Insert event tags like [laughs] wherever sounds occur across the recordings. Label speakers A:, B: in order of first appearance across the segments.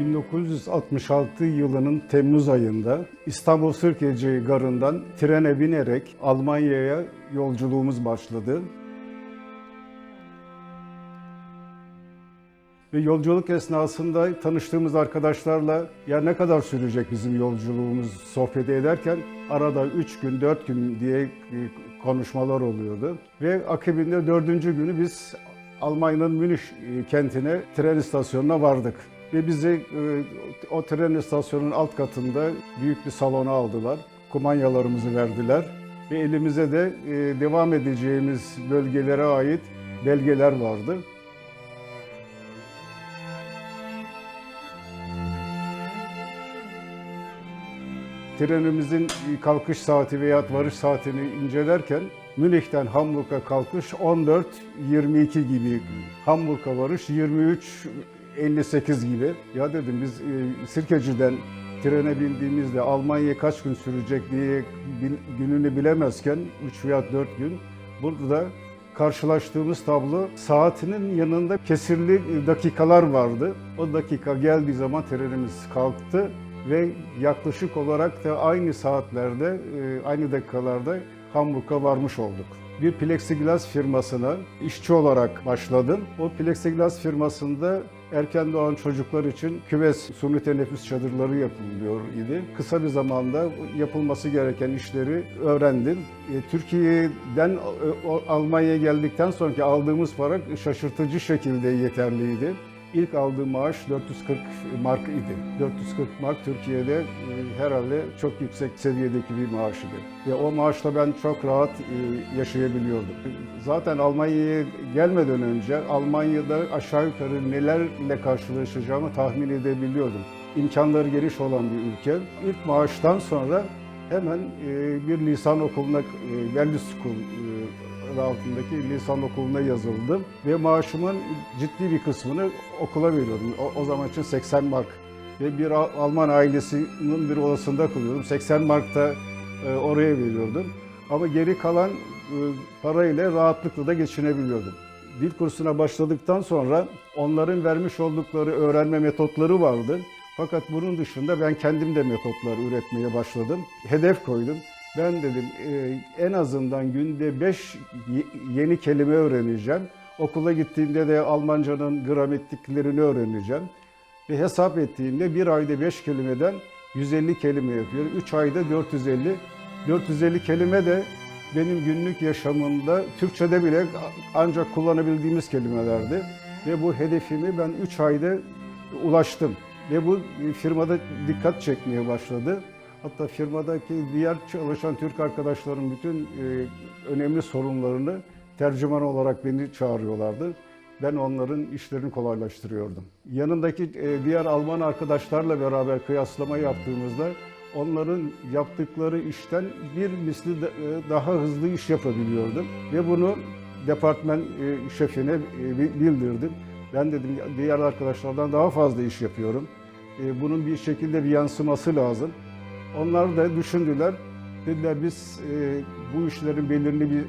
A: 1966 yılının Temmuz ayında İstanbul Sirkeci Garı'ndan trene binerek Almanya'ya yolculuğumuz başladı. Ve yolculuk esnasında tanıştığımız arkadaşlarla ya ne kadar sürecek bizim yolculuğumuz sohbet ederken arada 3 gün 4 gün diye e, konuşmalar oluyordu. Ve akabinde dördüncü günü biz Almanya'nın Münih e, kentine tren istasyonuna vardık. Ve bizi e, o tren istasyonunun alt katında büyük bir salona aldılar. Kumanyalarımızı verdiler. Ve elimize de e, devam edeceğimiz bölgelere ait belgeler vardı. trenimizin kalkış saati veya varış saatini incelerken Münih'ten Hamburg'a kalkış 14.22 gibi, Hamburg'a varış 23.58 gibi. Ya dedim biz e, Sirkeci'den trene bindiğimizde Almanya kaç gün sürecek diye gününü bilemezken 3 veya 4 gün burada karşılaştığımız tablo saatinin yanında kesirli dakikalar vardı. O dakika geldiği zaman trenimiz kalktı ve yaklaşık olarak da aynı saatlerde, e, aynı dakikalarda Hamburg'a varmış olduk. Bir plexiglas firmasına işçi olarak başladım. O plexiglas firmasında erken doğan çocuklar için küves suni teneffüs çadırları yapılıyor idi. Kısa bir zamanda yapılması gereken işleri öğrendim. E, Türkiye'den e, Almanya'ya geldikten sonraki aldığımız para şaşırtıcı şekilde yeterliydi. İlk aldığım maaş 440 mark idi. 440 mark Türkiye'de e, herhalde çok yüksek seviyedeki bir maaş idi. Ve o maaşla ben çok rahat e, yaşayabiliyordum. Zaten Almanya'ya gelmeden önce Almanya'da aşağı yukarı nelerle karşılaşacağımı tahmin edebiliyordum. İmkanları geniş olan bir ülke. İlk maaştan sonra hemen e, bir lisan okuluna, Value School adı altındaki lisan okuluna yazıldım ve maaşımın ciddi bir kısmını okula veriyordum. O, o zaman için 80 mark ve bir Al- Alman ailesinin bir odasında kalıyordum. 80 mark da e, oraya veriyordum. Ama geri kalan e, parayla rahatlıkla da geçinebiliyordum. Dil kursuna başladıktan sonra onların vermiş oldukları öğrenme metotları vardı. Fakat bunun dışında ben kendim de metotlar üretmeye başladım. Hedef koydum. Ben dedim e, en azından günde 5 yeni kelime öğreneceğim. Okula gittiğimde de Almancanın gramatiklerini öğreneceğim. Ve hesap ettiğimde bir ayda 5 kelimeden 150 kelime yapıyor. 3 ayda 450. 450 kelime de benim günlük yaşamımda Türkçe'de bile ancak kullanabildiğimiz kelimelerdi. Ve bu hedefimi ben 3 ayda ulaştım. Ve bu firmada dikkat çekmeye başladı. Hatta firmadaki diğer çalışan Türk arkadaşlarım bütün e, önemli sorunlarını tercüman olarak beni çağırıyorlardı. Ben onların işlerini kolaylaştırıyordum. Yanındaki e, diğer Alman arkadaşlarla beraber kıyaslama yaptığımızda onların yaptıkları işten bir misli e, daha hızlı iş yapabiliyordum. Ve bunu departman şefine bi- bildirdim. Ben dedim diğer arkadaşlardan daha fazla iş yapıyorum. Bunun bir şekilde bir yansıması lazım. Onlar da düşündüler. Dediler biz e, bu işlerin belirli bir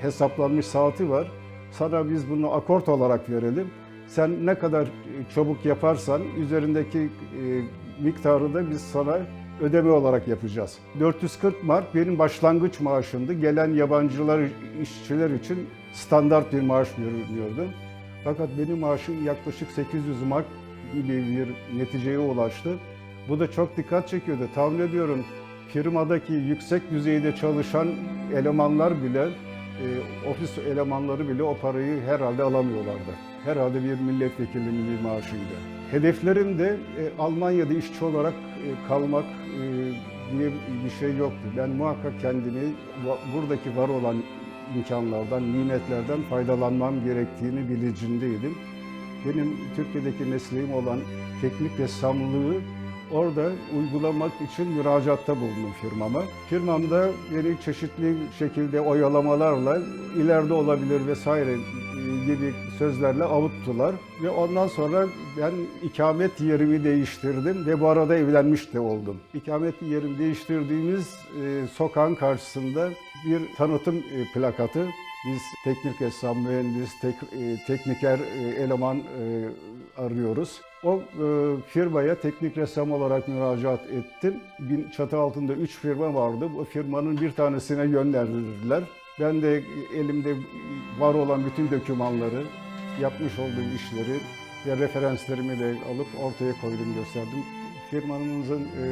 A: hesaplanmış saati var. Sana biz bunu akort olarak verelim. Sen ne kadar e, çabuk yaparsan üzerindeki e, miktarı da biz sana ödeme olarak yapacağız. 440 mark benim başlangıç maaşımdı. Gelen yabancılar, işçiler için standart bir maaş görünüyordu. Fakat benim maaşım yaklaşık 800 mark gibi bir neticeye ulaştı. Bu da çok dikkat çekiyordu. Tahmin ediyorum firmadaki yüksek düzeyde çalışan elemanlar bile, e, ofis elemanları bile o parayı herhalde alamıyorlardı. Herhalde bir milletvekilinin bir maaşıydı. Hedeflerim de e, Almanya'da işçi olarak e, kalmak diye bir şey yoktu. Ben muhakkak kendimi buradaki var olan imkanlardan, nimetlerden faydalanmam gerektiğini bilincindeydim. Benim Türkiye'deki mesleğim olan teknik ressamlığı orada uygulamak için müracaatta bulundum firmama. Firmamda beni çeşitli şekilde oyalamalarla ileride olabilir vesaire e, gibi sözlerle avuttular. Ve ondan sonra ben ikamet yerimi değiştirdim ve bu arada evlenmiş de oldum. İkamet yerimi değiştirdiğimiz e, sokağın karşısında bir tanıtım e, plakatı Biz teknik ressam, mühendis, tek, e, tekniker e, eleman e, arıyoruz. O e, firmaya teknik ressam olarak müracaat ettim. Bir çatı altında üç firma vardı. Bu firmanın bir tanesine yönlendirdiler. Ben de elimde var olan bütün dokümanları, yapmış olduğum işleri ve referanslarımı da alıp ortaya koydum, gösterdim. Firmamızın e,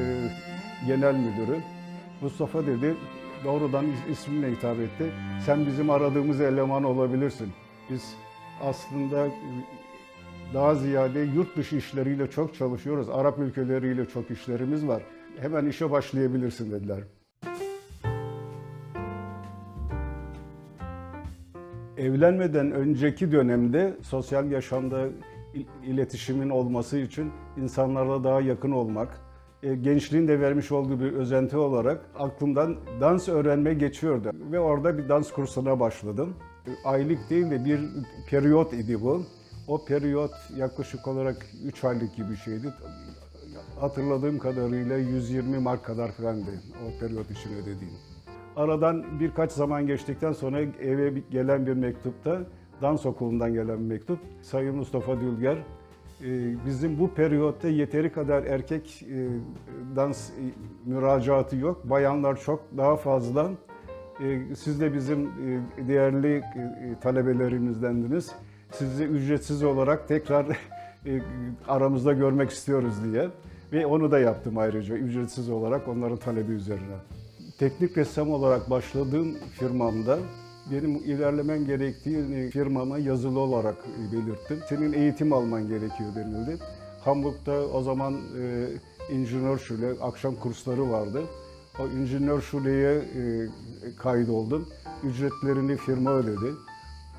A: genel müdürü Mustafa dedi, doğrudan is- ismimle hitap etti. Sen bizim aradığımız eleman olabilirsin. Biz aslında daha ziyade yurt dışı işleriyle çok çalışıyoruz. Arap ülkeleriyle çok işlerimiz var. Hemen işe başlayabilirsin dediler. Evlenmeden önceki dönemde sosyal yaşamda il- iletişimin olması için insanlarla daha yakın olmak, e, gençliğin de vermiş olduğu bir özenti olarak aklımdan dans öğrenme geçiyordu. Ve orada bir dans kursuna başladım. E, Aylık değil de bir periyot idi bu. O periyot yaklaşık olarak 3 aylık gibi şeydi. Hatırladığım kadarıyla 120 mark kadar filandı o periyot için ödediğim. Aradan birkaç zaman geçtikten sonra eve gelen bir mektupta, dans okulundan gelen bir mektup. Sayın Mustafa Dülger, e, bizim bu periyotta yeteri kadar erkek e, dans müracaatı yok. Bayanlar çok daha fazla. E, siz de bizim değerli talebelerimizdendiniz. Sizi ücretsiz olarak tekrar [laughs] e, aramızda görmek istiyoruz diye. Ve onu da yaptım ayrıca ücretsiz olarak onların talebi üzerine. Teknik ressam olarak başladığım firmamda benim ilerlemen gerektiğini firmama yazılı olarak e, belirttim. Senin eğitim alman gerekiyor denildi. Hamburg'da o zaman e, injinör şule, akşam kursları vardı. O injinör şuleye e, kaydoldum. Ücretlerini firma ödedi.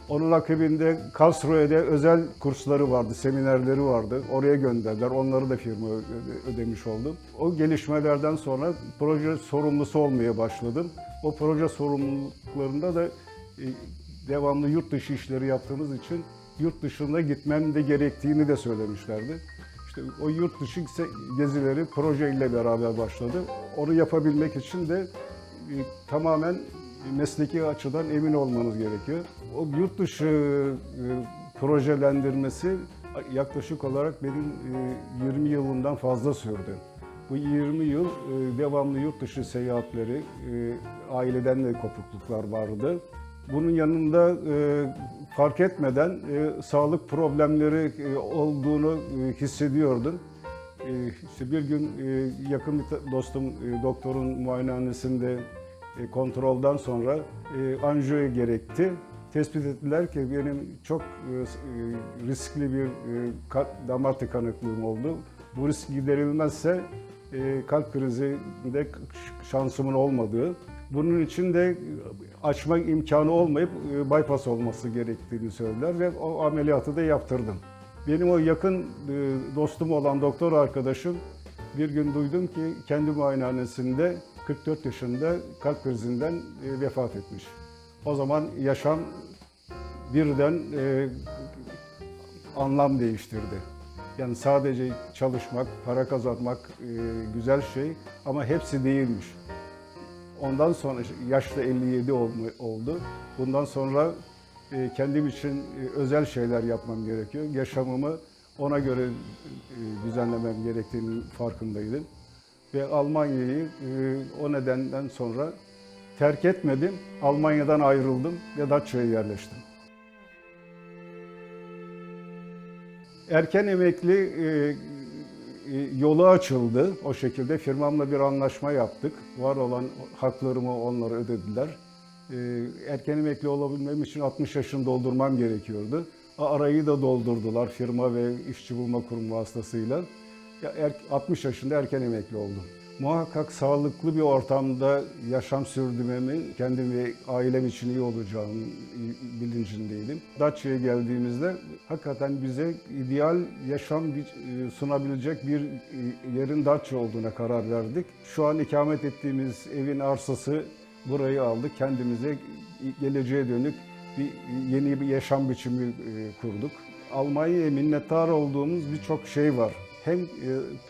A: Onun akabinde Karlsruhe'de özel kursları vardı, seminerleri vardı. Oraya gönderdiler. Onları da firma öde- ödemiş oldum. O gelişmelerden sonra proje sorumlusu olmaya başladım. O proje sorumluluklarında da e, devamlı yurt dışı işleri yaptığımız için yurt dışına gitmem de gerektiğini de söylemişlerdi. İşte o yurt dışı gezileri projeyle beraber başladı. Onu yapabilmek için de e, tamamen mesleki açıdan emin olmanız gerekiyor. O yurt dışı e, projelendirmesi yaklaşık olarak benim e, 20 yılından fazla sürdü. Bu 20 yıl e, devamlı yurt dışı seyahatleri, e, aileden de kopukluklar vardı. Bunun yanında e, fark etmeden e, sağlık problemleri e, olduğunu e, hissediyordum. E, bir gün e, yakın bir dostum e, doktorun muayenehanesinde e, kontrolden sonra e, anjiyo gerekti. Tespit ettiler ki benim çok e, e, riskli bir e, damar tıkanıklığım oldu. Bu risk giderilmezse kalp krizinde şansımın olmadığı, bunun için de açma imkanı olmayıp bypass olması gerektiğini söylediler ve o ameliyatı da yaptırdım. Benim o yakın dostum olan doktor arkadaşım bir gün duydum ki kendi muayenehanesinde 44 yaşında kalp krizinden vefat etmiş. O zaman yaşam birden e, anlam değiştirdi. Yani sadece çalışmak, para kazanmak e, güzel şey ama hepsi değilmiş. Ondan sonra yaşta 57 olma- oldu. Bundan sonra e, kendim için e, özel şeyler yapmam gerekiyor. Yaşamımı ona göre e, düzenlemem gerektiğinin farkındaydım. Ve Almanya'yı e, o nedenden sonra terk etmedim. Almanya'dan ayrıldım ve Datça'ya yerleştim. Erken emekli e, e, yolu açıldı. O şekilde firmamla bir anlaşma yaptık. Var olan haklarımı onlara ödediler. E, erken emekli olabilmem için 60 yaşını doldurmam gerekiyordu. Arayı da doldurdular firma ve işçi bulma kurumu vasıtasıyla. Ya, er- 60 yaşında erken emekli oldum. Muhakkak sağlıklı bir ortamda yaşam sürdürmemi, kendim ve ailem için iyi olacağım bilincindeydim. Datça'ya geldiğimizde hakikaten bize ideal yaşam e, sunabilecek bir e, yerin Datça olduğuna karar verdik. Şu an ikamet ettiğimiz evin arsası burayı aldık. Kendimize geleceğe dönük bir yeni bir yaşam biçimi e, kurduk. Almanya'ya minnettar olduğumuz birçok şey var. Hem e,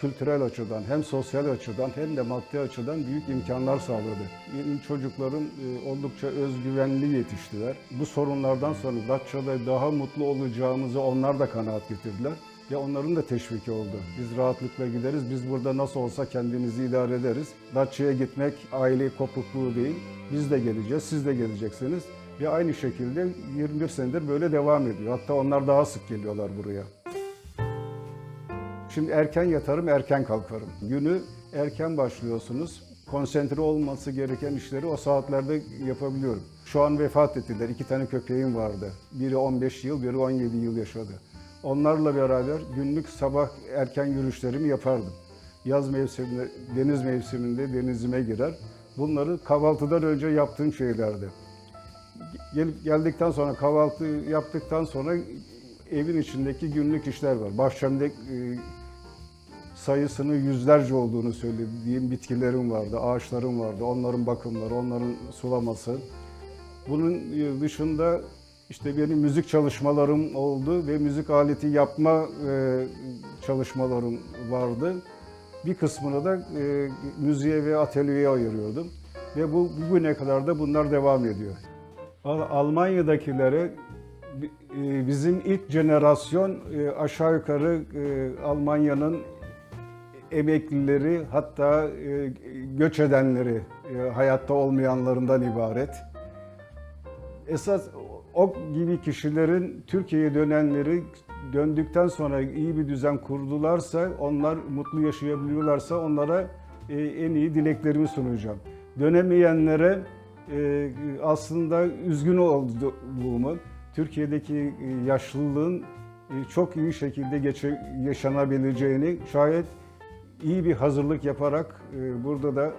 A: kültürel açıdan hem sosyal açıdan hem de maddi açıdan büyük imkanlar sağladı. Benim çocuklarım e, oldukça özgüvenli yetiştiler. Bu sorunlardan sonra Datça'da daha mutlu olacağımızı onlar da kanaat getirdiler. Ve onların da teşviki oldu. Biz rahatlıkla gideriz, biz burada nasıl olsa kendimizi idare ederiz. Datça'ya gitmek aile kopukluğu değil. Biz de geleceğiz, siz de geleceksiniz. Ve aynı şekilde 21 senedir böyle devam ediyor. Hatta onlar daha sık geliyorlar buraya. Şimdi erken yatarım, erken kalkarım. Günü erken başlıyorsunuz. Konsantre olması gereken işleri o saatlerde yapabiliyorum. Şu an vefat ettiler. İki tane köpeğim vardı. Biri 15 yıl, biri 17 yıl yaşadı. Onlarla beraber günlük sabah erken yürüyüşlerimi yapardım. Yaz mevsiminde, deniz mevsiminde denizime girer. Bunları kahvaltıdan önce yaptığım şeylerdi. Gelip geldikten sonra kahvaltı yaptıktan sonra evin içindeki günlük işler var. Bahçemde e, sayısının yüzlerce olduğunu söylediğim bitkilerim vardı, ağaçlarım vardı. Onların bakımları, onların sulaması. Bunun e, dışında işte benim müzik çalışmalarım oldu ve müzik aleti yapma e, çalışmalarım vardı. Bir kısmını da e, müziğe ve atölyeye ayırıyordum. Ve bu bugüne kadar da bunlar devam ediyor. Al- Almanya'dakilere bi- bizim ilk jenerasyon aşağı yukarı Almanya'nın emeklileri hatta e, göç edenleri e, hayatta olmayanlarından ibaret. Esas o gibi kişilerin Türkiye'ye dönenleri döndükten sonra iyi bir düzen kurdularsa, onlar mutlu yaşayabiliyorlarsa onlara e, en iyi dileklerimi sunacağım. Dönemeyenlere aslında üzgün olduğumu, Türkiye'deki yaşlılığın çok iyi şekilde geçe, yaşanabileceğini şayet iyi bir hazırlık yaparak e, burada da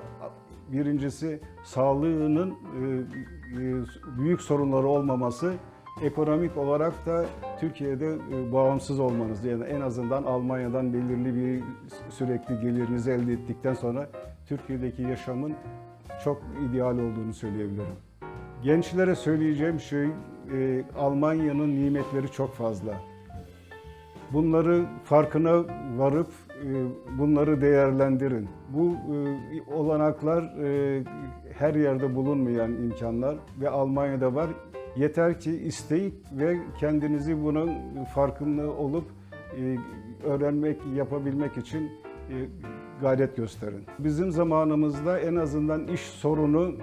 A: birincisi sağlığının e, e, büyük sorunları olmaması, ekonomik olarak da Türkiye'de bağımsız olmanız yani en azından Almanya'dan belirli bir sürekli gelirinizi elde ettikten sonra Türkiye'deki yaşamın çok ideal olduğunu söyleyebilirim. Gençlere söyleyeceğim şey Almanya'nın nimetleri çok fazla. Bunları farkına varıp e, bunları değerlendirin. Bu e, olanaklar e, her yerde bulunmayan imkanlar ve Almanya'da var. Yeter ki isteyip ve kendinizi bunun farkında olup öğrenmek, yapabilmek için gayret gösterin. Bizim zamanımızda en azından iş sorunu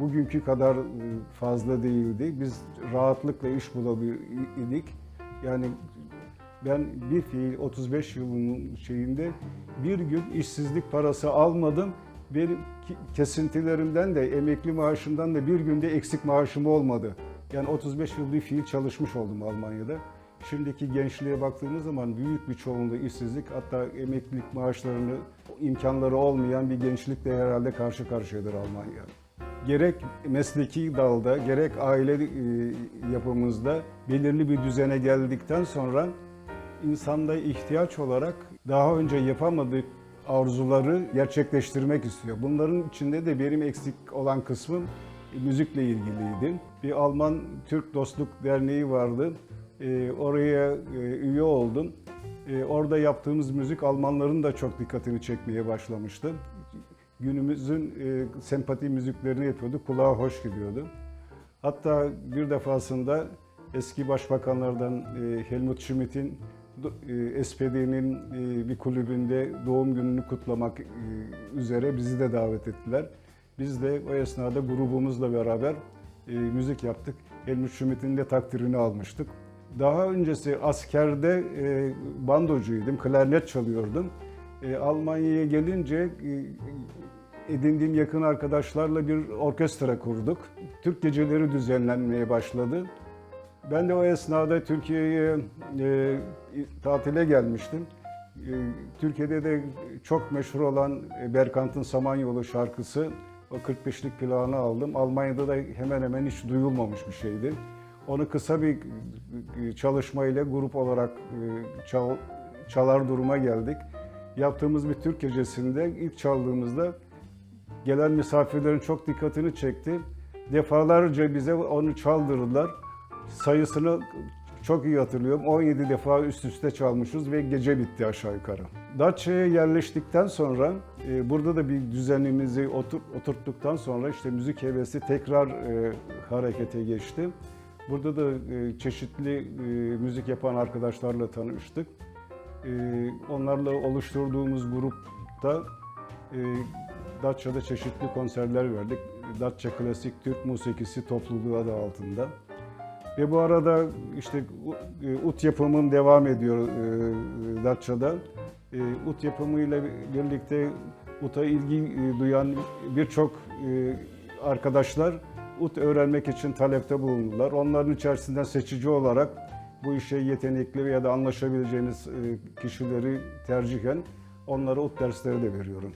A: bugünkü kadar fazla değildi. Biz rahatlıkla iş bulabildik. Yani ben bir fiil 35 yılın şeyinde bir gün işsizlik parası almadım. Benim kesintilerimden de emekli maaşımdan da bir günde eksik maaşım olmadı. Yani 35 yıl bir fiil çalışmış oldum Almanya'da. Şimdiki gençliğe baktığımız zaman büyük bir çoğunluğu işsizlik hatta emeklilik maaşlarını imkanları olmayan bir gençlikle herhalde karşı karşıyadır Almanya. Gerek mesleki dalda gerek aile e, yapımızda belirli bir düzene geldikten sonra insanda ihtiyaç olarak daha önce yapamadığı arzuları gerçekleştirmek istiyor. Bunların içinde de benim eksik olan kısmım müzikle ilgiliydi. Bir Alman Türk Dostluk Derneği vardı. Ee, oraya e, üye oldum. Ee, orada yaptığımız müzik Almanların da çok dikkatini çekmeye başlamıştı. Günümüzün e, sempati müziklerini yapıyordu. Kulağa hoş gidiyordu. Hatta bir defasında eski başbakanlardan e, Helmut Schmidt'in SPD'nin e, bir kulübünde doğum gününü kutlamak e, üzere bizi de davet ettiler. Biz de o esnada grubumuzla beraber e, müzik yaptık. Helmut Schmidt'in de takdirini almıştık. Daha öncesi askerde e, bandocuydum, klarnet çalıyordum. E, Almanya'ya gelince e, edindiğim yakın arkadaşlarla bir orkestra kurduk. Türk geceleri düzenlenmeye başladı. Ben de o esnada Türkiye'ye e, tatile gelmiştim. E, Türkiye'de de çok meşhur olan e, Berkant'ın Samanyolu şarkısı, o 45'lik plağını aldım. Almanya'da da hemen hemen hiç duyulmamış bir şeydi. Onu kısa bir çalışmayla grup olarak e, çal, çalar duruma geldik. Yaptığımız bir Türk gecesinde ilk çaldığımızda gelen misafirlerin çok dikkatini çekti. Defalarca bize onu çaldırdılar. Sayısını çok iyi hatırlıyorum. 17 defa üst üste çalmışız ve gece bitti aşağı yukarı. Datça'ya yerleştikten sonra e, burada da bir düzenimizi otur, oturttuktan sonra işte müzik hevesi tekrar e, harekete geçti. Burada da e, çeşitli e, müzik yapan arkadaşlarla tanıştık. E, onlarla oluşturduğumuz grupta e, Datça'da çeşitli konserler verdik. Datça Klasik Türk Musikisi Topluluğu adı altında. Ve bu arada işte e, ut yapımım devam ediyor e, Datça'da. E, Ut yapımıyla birlikte uta ilgi duyan birçok arkadaşlar ut öğrenmek için talepte bulundular. Onların içerisinden seçici olarak bu işe yetenekli ya da anlaşabileceğiniz e, kişileri tercihen onlara ut dersleri de veriyorum.